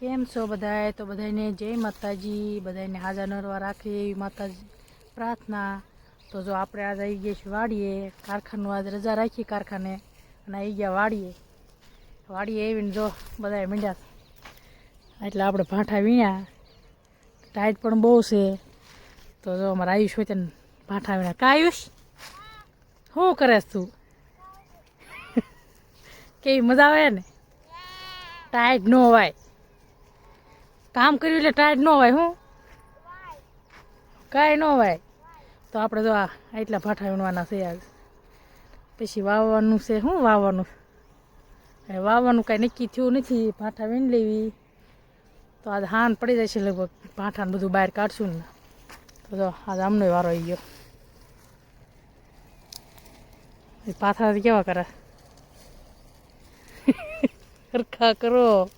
કેમ છો બધાય? તો બધાને જય માતાજી. બધાને હાજર નરવા રાખે એવી માતાજી પ્રાર્થના. તો જો આપણે આજ આવી ગયા છીએ વાડીએ. કારખાનું આજ રજા રાખી કારખાને અને આવી ગયા વાડીએ. વાડીએ આવીને જો બધાએ મીંડ્યા એટલે આપણે ભાંઠા વીણ્યા. ટાઈટ પણ બહુ છે. તો જો અમારે આયુષ હોય તેને ભાંઠા વીણ્યા. કા આયુષ? શું કરેસ તું? કેવી મજા આવે ને? ટાઈટ ન હોય. કામ કર્યું એટલે ટાઈટ ન હોય, હું. કાંઈ ન હોય. તો આપણે જો આ એટલા ભાઠા વીણવાના છે આજ. પછી વાવવાનું છે શું વાવવાનું? હવે વાવવાનું કાંઈ નક્કી થયું નથી, ભાઠા વીણ લેવી. તો આજ હાન પડી જાય છે લગભગ, ભાઠાને બધું બહાર કાઢશું ને. તો જો, આજે આમનો વારો આવી ગયો. પાથરા કેવા કરે? સરખા કરો.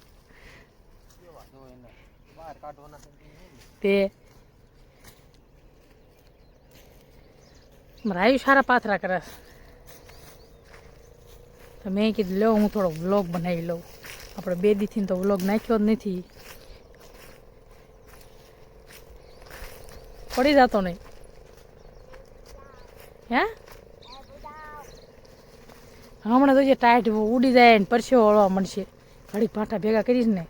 તે મારા આયુ સારા પાથરા કરે તો મેં કીધું લો હું થોડો વ્લોગ બનાવી લઉં. આપણે બે દીથી તો વ્લોગ નાખ્યો જ નથી. પડી જતો નહીં. હે? હમણાં તો જે ટાઈટ ઉડી જાય ને પરસેવો વળવા મળશે. ઘડીક પાટા ભેગા કરીશ ને.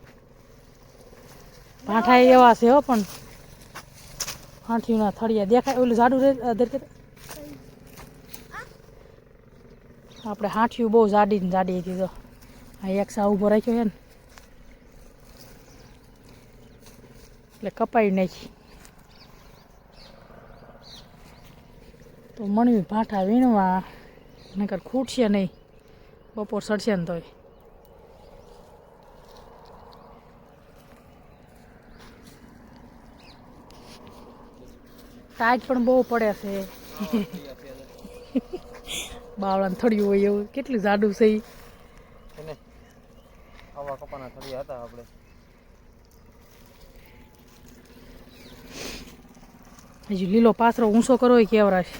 પાઠા એવા છે હો પણ હાંઠીના થળિયા દેખાય. ઓલું જાડું રે આપણે હાંઠિયું બહુ જાડી ને જાડી હતી તો. આ એક સા ઊભો રાખ્યો છે ને. એટલે કપાઈ નાખી. તો મણવી ભાઠા વીણવા, નકર ખૂટશે નહીં. બપોર સડશે ને તોય. ટાઈટ પણ બહુ પડે છે. બાવળાને થળિયું હોય એવું. કેટલું જાડું છે. આવા કપાના થળિયા હતા આપણે. હજુ લીલો પાથરો ઊંચો કરો એ કેવરાશ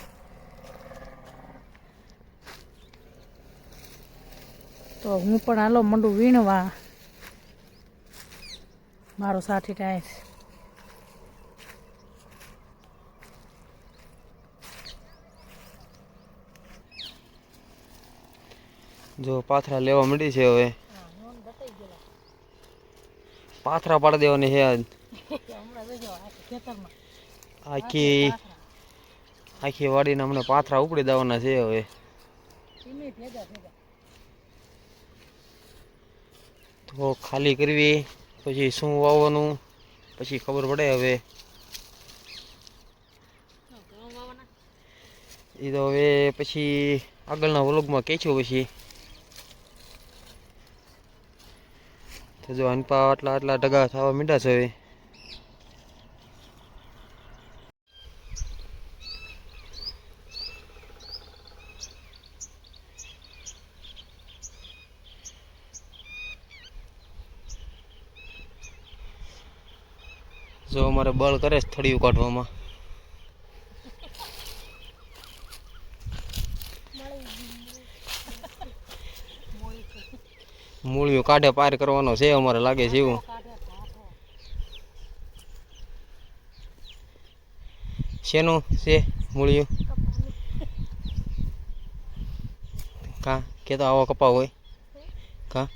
તો હું પણ હાલો મંડું વીણવા. મારો સાથી ટાઈમ જો પાથરા લેવા મળી છે હવે. પાથરા પાડી દેવાની છે આખી આખી વાડીને હમણાં પાથરા ઉપડી દેવાના છે હવે. તો ખાલી કરવી, પછી શું વાવવાનું, પછી ખબર પડે હવે. એ તો હવે પછી આગળના વ્લોગમાં કહેશું પછી. તો જો અનપા આટલા આટલા ટગા થવા માંડ્યા છે જો અમારે બળ કરે છે થળિયું કાઢવામાં. મૂળિયું કાઢે પાર કરવાનો છે અમારે લાગે છે એવું શેનું છે મૂળિયું કા કે તો આવો કપા હોય કા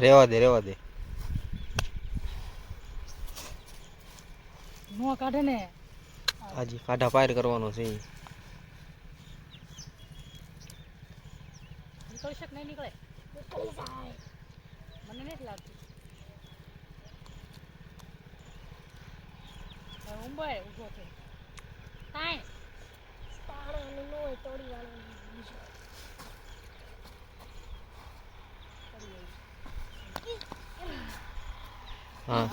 રેવા દે રેવા દે. નો કાઢે ને. હાજી કાઢા પાર કરવાનો છે. નીકળી શક નહીં નીકળે? મને નથી લાગતું. ઊંબાય ઊભો છે કાંઈ? હા.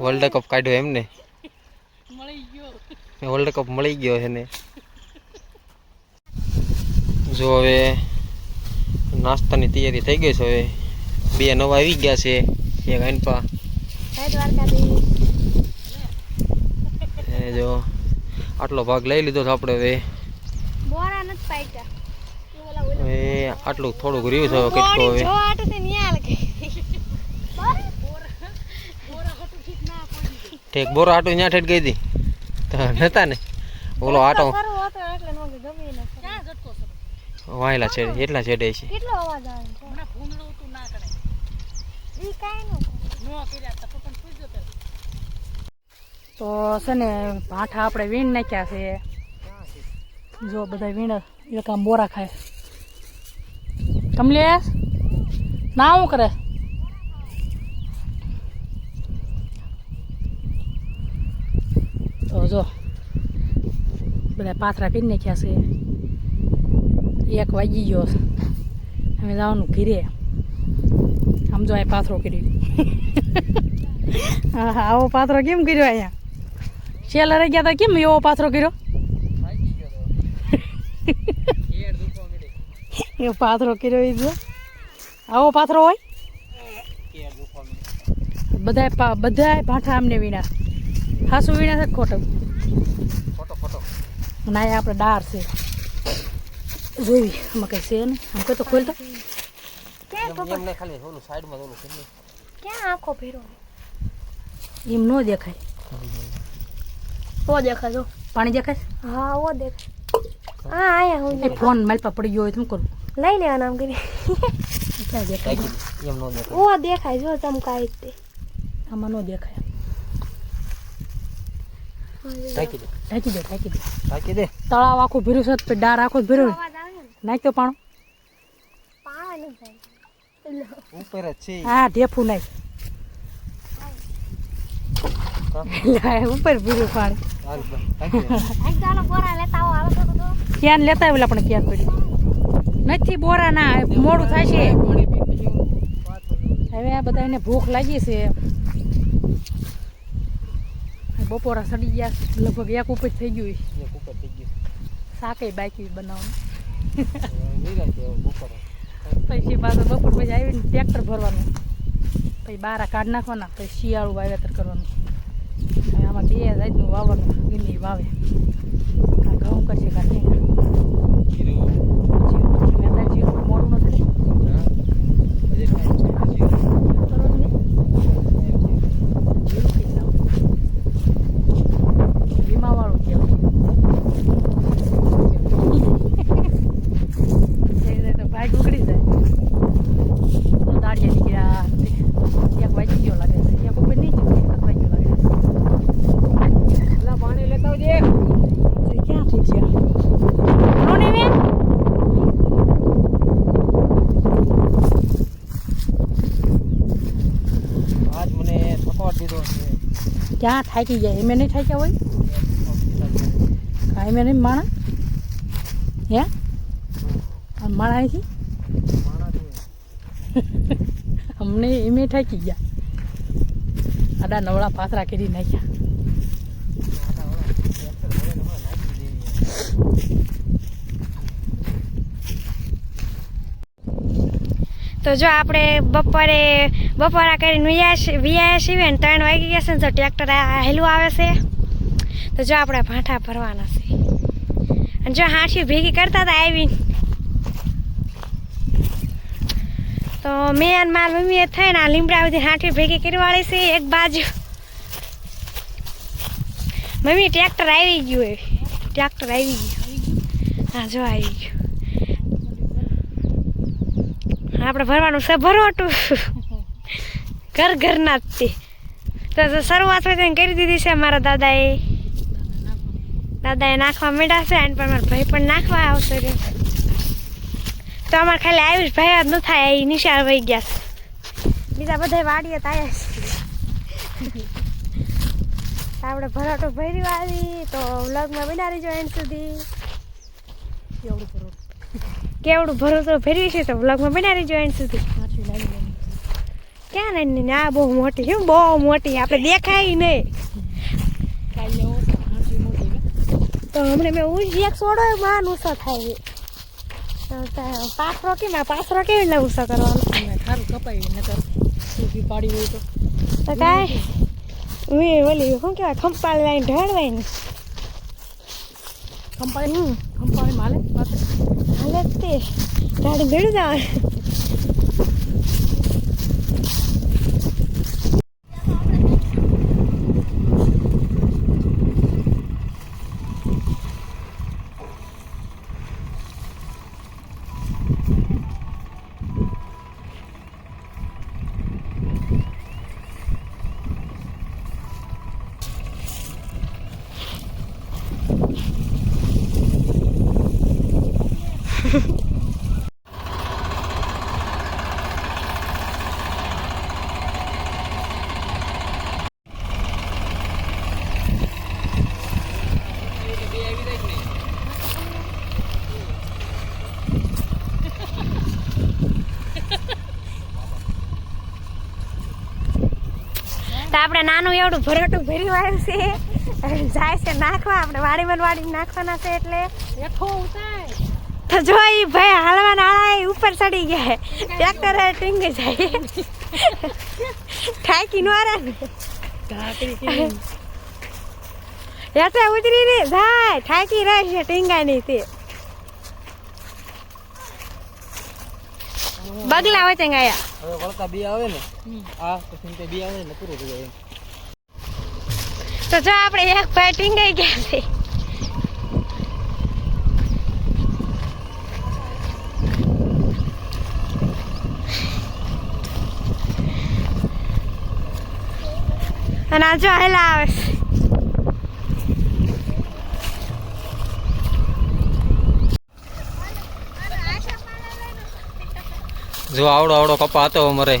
વર્લ્ડ કપ કાઢ્યો એમને? મળી ગયો. વર્લ્ડ કપ મળી ગયો એને. જો હવે નાસ્તાની તૈયારી થઈ ગઈ છે હવે. બે નવા આવી ગયા છે. એક એ જો આટલો ભાગ લઈ લીધો છે આપણે હવે. બોરા નથી પાઈટા હવે આટલું થોડુંક રહ્યું છે હવે હવે ઠેક બોરો આટો ત્યાં ઠેઠ ગઈ હતી તો નતા ને? ઓલો આટો. વાયલા હતો એટલે નો ગમે ન ક્યાં ઝટકો સર વાયેલા છે એટલા છેડે છે. કેટલો અવાજ આવે છે? હમણાં ભૂંડળું તું ના કરે ઈ કાઈ નો નો કર્યા તો પપ્પાને પૂછજો તો તો છે ને ભાઠા આપણે વીણ નાખ્યા છે. જો બધા વીણ એક આમ બોરા ખાય. કમલેશ ના શું કરે? તો જો બધા પાથરા કરી નાખ્યા છે. એક વાગી ગયો અમે જવાનું ઘીરે. આમ જો અહીં પાથરો કર્યો. હા હા આવો પાથરો કેમ કર્યો અહીંયા? શેલરે ગયા હતા કેમ એવો પાથરો કર્યો? એવો પાથરો કર્યો એ જો. આવો પાથરો હોય? બધાય પા બધાય ભાઠા અમને વીણા. હાસુ વીણા છે ખોટું? ખોટો ફોટો ના એ આપણે ડાર છે. જોઈ આમાં કઈ છે ને આમ કઈ તો ખોલતો. ખાલી ઓલું સાઈડમાં ઓલું ક્યાં આંખો ફેરો એમ ન દેખાય. ઓ દેખાજો પાણી દેખાય? હા ઓ દેખાય. હા આયા હું ફોન મારી માલપા પડી ગયો હોય તો શું કરું? લઈ લેવાનું આમ કરી દેખાય. એમ ન દેખાય. ઓ દેખાય. જો ચમકાય તે. આમાં નો દેખાય. દે. ઢાંકી દે ઢાંકી દે. રાખી દે. તળાવ આખું ભીરું છે તો ડાર આખો ભીરું અવાજ આવે પાણો. ઉપર જ છે. હા ઢેફું નાખ. ઉપર ભર્યું પાણી. ક્યાં લેતા આવેલા પણ ક્યાં પડ્યું? નથી બોરા ના મોડું થાય છે હવે આ બધા એને ભૂખ લાગી છે. બપોરા સડી ગયા લગભગ એક ઉપર થઈ ગયું શાકે બાકી બનાવવાનું. પછી પાછું બપોર પછી આવીને ટ્રેક્ટર ભરવાનું. પછી બારા કાઢ નાખવાના પછી શિયાળું વાવેતર કરવાનું. હવે આમાં બે જાતનું વાવવાનું ગમે વાવે. ઘઉં કરશે કાં નહીં જીરું. જીરું મેં અત્યારે જીરું મોડું નથી હા. હજી time છે. જીરું. કરવાનું નહીં જીરું પી જાવ વીમાવાળું કહેવાય થઈ જાય તો ભાગ ઉકળી જાય તો દાળિયા નીકળ્યા તે એક વાગી ગયો લાગે છે એક ઉપર નહીં ચૂકે એક જ વાગ્યો લાગે છે પાણી લેતા આવજે તો એ ક્યાં ઠીક છે નો ને બેન આજ મને થકવાટ દીધો છે ક્યાં થાકી જાય એમે નહીં થાક્યા હોય કાંઈ મેં નહીં માણા? હે? માણા અહીંથી અમને એમે થાકી ગયા. આડા નવડા પાથરા કરી નાખ્યા. તો જો આપણે બપોરે બપોરા કરીને વિયા વિયા છીએ ને ત્રણ વાગી ગયા છે ને તો ટ્રેક્ટર હેલું આવે છે. તો જો આપણે ભાંઠા ભરવાના છે. અને જો હાંસી ભેગી કરતા હતા આવીને. તો મેં અને મારી મમ્મીએ થઈને આ લીમડા બધી હાંઠી ભેગી કરવાળી છે, એક બાજુ. મમ્મી, ટ્રેક્ટર આવી ગયું એ. ટ્રેક્ટર આવી ગયું. હા, જો આવી ગયું. આપણે ભરવાનું છે ભરવાટું ઘર ઘરના જ તે તો શરૂઆત હોય કરી દીધી છે મારા દાદાએ. દાદાએ નાખવા માંડ્યા છે પણ મારા ભાઈ પણ નાખવા આવશે રે તો અમારે ખાલી આયુષ ભાઈ જ ન થાય, એ નિશાળ વહી ગયા છે. બીજા બધા વાડીએ તાયા છે. આપણે ભરાટો ભરી આવી, તો વ્લોગમાં બના રહીજો એન્ડ સુધી. કેવડું ભરોસો ફેરવી છે, તો લગ્ન બના રહીજો એન સુધી. ક્યાં ને આ બહુ મોટી છે બહુ મોટી આપણે દેખાય નહીં. ને તો હમણાં મેં ઉજી એક છોડો માન ઊંચો થાય છે. પાથરો કેમ આ પાથરો કેવી રીતે ઊંચો કરવાનો? સારું કપાય નકર સૂકી પાડી હોય તો તો કાંઈ હું ઓલી શું કહેવાય ખંપાળ લાઈને ઢળવાય ને. ખંપાળી? હું ખંપાળી માલે? હાલે જ તે. ગાડી ભેળું જવાનું તો આપણે નાનું એવડું ભરાટું ભર્યું આવ્યું છે. જાય છે નાખવા. આપણે વાડીમાં ને વાડીમાં નાખવાના છે એટલે. તો જો એ ભાઈ હાલવા નાળા એ ઉપર ચડી ગયા. ટ્રેક્ટર ટીંગી જાય. ઠાકી નો રે ઢાકડી હેઠે ઉતરી રે જાય. ઠાકી રહેશે ટીંગા નહીં તે. બગલા ત્યાં ગયા. હવે વળતા બી આવે ને આ પછી તે બી આવે ને પૂરું થઈ જાય તો જો આપણે એક ભાઈ ટીંગાઈ ગયા છે. અને આ જો હેલા આવે છે. જો આવડો આવડો કપા હતો અમારે.